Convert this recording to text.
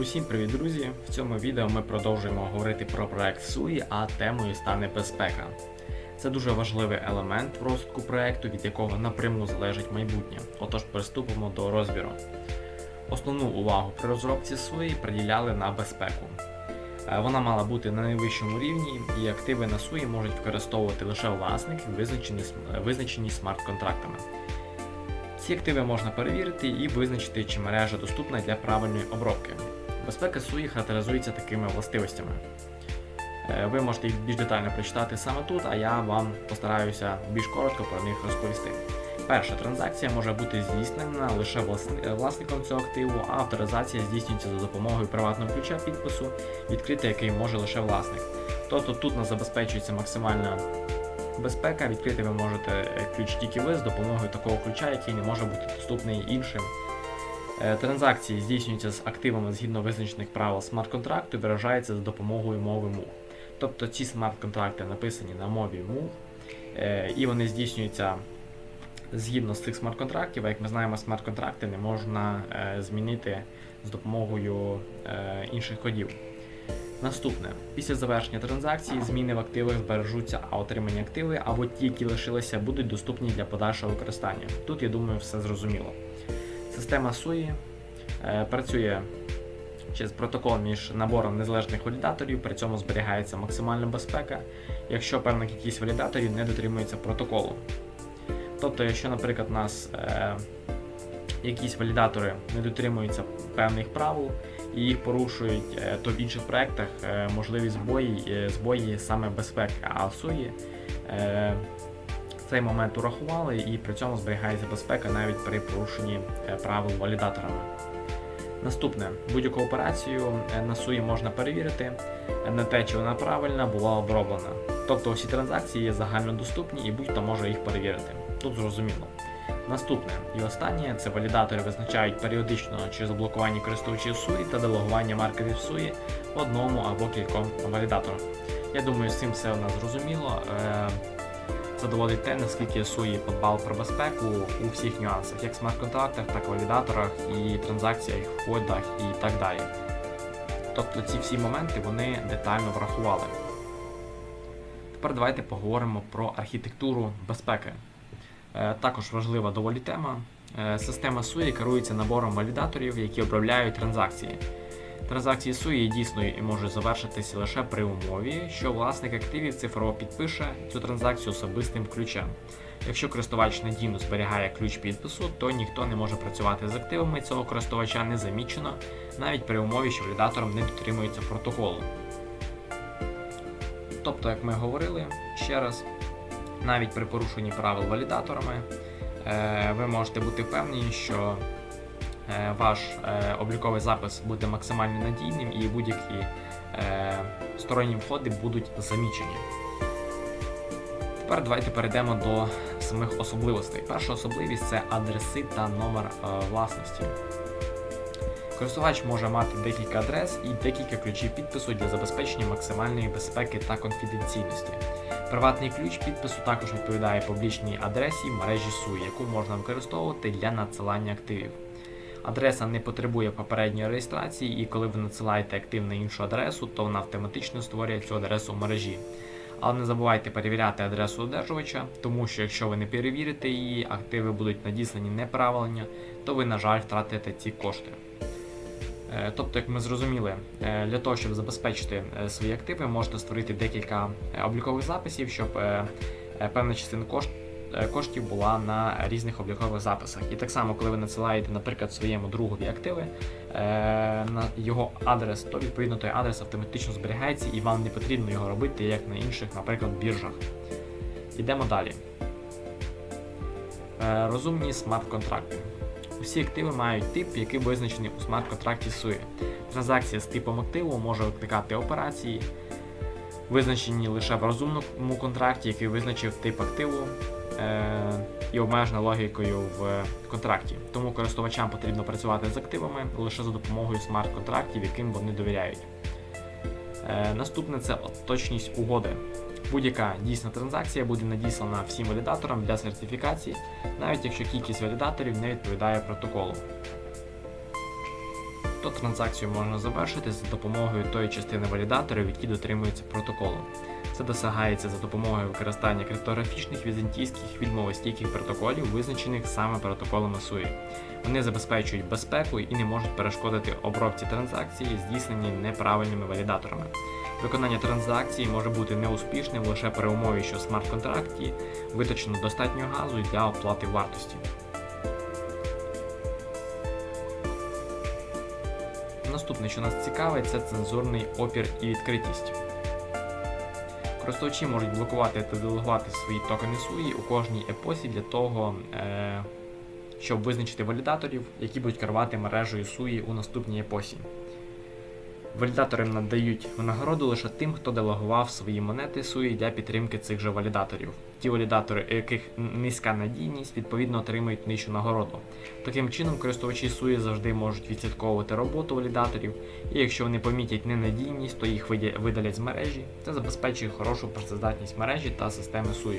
Усім привіт, друзі! В цьому відео ми продовжуємо говорити про проект SUI, а темою стане безпека. Це дуже важливий елемент в розвитку проекту, від якого напряму залежить майбутнє. Отож, приступимо до розбіру. Основну увагу при розробці SUI приділяли на безпеку. Е, Вона мала бути на найвищому рівні, і активи на SUI можуть використовувати лише власники, визначені, визначені смарт-контрактами. Ці активи можна перевірити і визначити, чи мережа доступна для правильної обробки. Безпека SUI характеризується такими властивостями. Е, Ви можете їх більш детально прочитати саме тут, а я вам постараюся більш коротко про них розповісти. Перша транзакція може бути здійснена лише е, власником цього активу, а авторизація здійснюється за допомогою приватного ключа підпису, відкрити який може лише власник. Тобто тут нас забезпечується максимальна безпека, відкрити ви можете е, ключ тільки ви з допомогою такого ключа, який не може бути доступний іншим. Е, Транзакції здійснюються з активами згідно визначених правил смарт-контракту і виражаються за допомогою мови MOVE. Тобто ці смарт-контракти написані на мові MOVE, е, і вони здійснюються згідно з цих смарт-контрактів. А як ми знаємо, смарт-контракти не можна е, змінити з допомогою інших кодів. Наступне. Після завершення транзакції зміни в активах збережуться, а отримані активи або ті, які лишилися, будуть доступні для подальшого використання. Тут, я думаю, все зрозуміло. Система SUI е, працює через протокол між набором незалежних валідаторів, при цьому зберігається максимальна безпека, якщо певна кількість валідаторів не дотримується протоколу. Тобто, якщо, наприклад, у нас е, якісь валідатори не дотримуються певних правил і їх порушують, е, то в інших проєктах можливі збої, збої саме безпеки, а в SUI цей момент урахували і при цьому зберігається безпека навіть при порушенні е, правил валідаторами. Наступне, будь-яку операцію е, на SUI можна перевірити е, на те, чи вона правильна була оброблена. Тобто всі транзакції є загальнодоступні і будь-хто може їх перевірити. Тут зрозуміло. Наступне і останнє це валідатори визначають періодично чи заблокування користувачів SUI та делегування маркерів SUI одному або кільком валідаторам. Я думаю, з цим все у нас зрозуміло. Це доводить те, наскільки SUI подбав про безпеку у всіх нюансах, як смарт-контрактах, так і валідаторах, і транзакціях, входах і так далі. Тобто ці всі моменти вони детально врахували. Тепер давайте поговоримо про архітектуру безпеки. Е, Також важлива доволі тема. Е, Система SUI керується набором валідаторів, які обробляють транзакції. Транзакції є дійсною і може завершитися лише при умові, що власник активів цифрово підпише цю транзакцію особистим ключем. Якщо користувач надійно зберігає ключ підпису, то ніхто не може працювати з активами цього користувача незамічено, навіть при умові, що валідатором не дотримується протоколу. Тобто, як ми говорили ще раз, навіть при порушенні правил валідаторами, е, ви можете бути впевнені, що ваш е, обліковий запис буде максимально надійним і будь-які е, сторонні входи будуть замічені. Тепер давайте перейдемо до самих особливостей. Перша особливість це адреси та номер е, власності. Користувач може мати декілька адрес і декілька ключів підпису для забезпечення максимальної безпеки та конфіденційності. Приватний ключ підпису також відповідає публічній адресі мережі SUI, яку можна використовувати для надсилання активів. Адреса не потребує попередньої реєстрації, і коли ви надсилаєте актив на іншу адресу, то вона автоматично створює цю адресу в мережі. Але не забувайте перевіряти адресу одержувача, тому що якщо ви не перевірите її, активи будуть надіслані неправильно, то ви, на жаль, втратите ці кошти. Е, Тобто, як ми зрозуміли, е, для того, щоб забезпечити е, свої активи, можете створити декілька облікових записів, щоб певна частина кошт- е, коштів була на різних облікових записах. І так само, коли ви надсилаєте, наприклад, своєму другові активи е, на його адрес, то відповідно той адрес автоматично зберігається і вам не потрібно його робити, як на інших, наприклад, біржах. Йдемо далі. Е, Розумні смарт-контракти. Усі активи мають тип, який визначений у смарт-контракті SUI. Транзакція з типом активу може викликати операції, визначені лише в розумному контракті, який визначив тип активу е- і обмежена логікою в контракті. Тому користувачам потрібно працювати з активами лише за допомогою смарт-контрактів, яким вони довіряють. Е, наступне це точність угоди. Будь-яка дійсна транзакція буде надіслана всім валідаторам для сертифікації, навіть якщо кількість валідаторів не відповідає протоколу. Тобто транзакцію можна завершити за допомогою тої частини валідаторів, які дотримуються протоколу. Це досягається за допомогою використання криптографічних візантійських відмовостійких протоколів, визначених саме протоколами SUI. Вони забезпечують безпеку і не можуть перешкодити обробці транзакції, здійсненій неправильними валідаторами. Виконання транзакції може бути неуспішним лише при умові, що в смарт-контракті витрачено достатньо газу для оплати вартості. Наступне, що нас цікавить, це цензурний опір і відкритість. Користувачі можуть блокувати та делегувати свої токени SUI у кожній епосі для того, е, щоб визначити валідаторів, які будуть керувати мережею SUI у наступній епосі. Валідатори надають винагороду лише тим, хто делегував свої монети SUI для підтримки цих же валідаторів. Ті валідатори, у яких низька надійність, відповідно отримують нижчу нагороду. Таким чином, користувачі SUI завжди можуть відслідковувати роботу валідаторів, і якщо вони помітять ненадійність, то їх видалять з мережі. Це забезпечує хорошу працездатність мережі та системи SUI.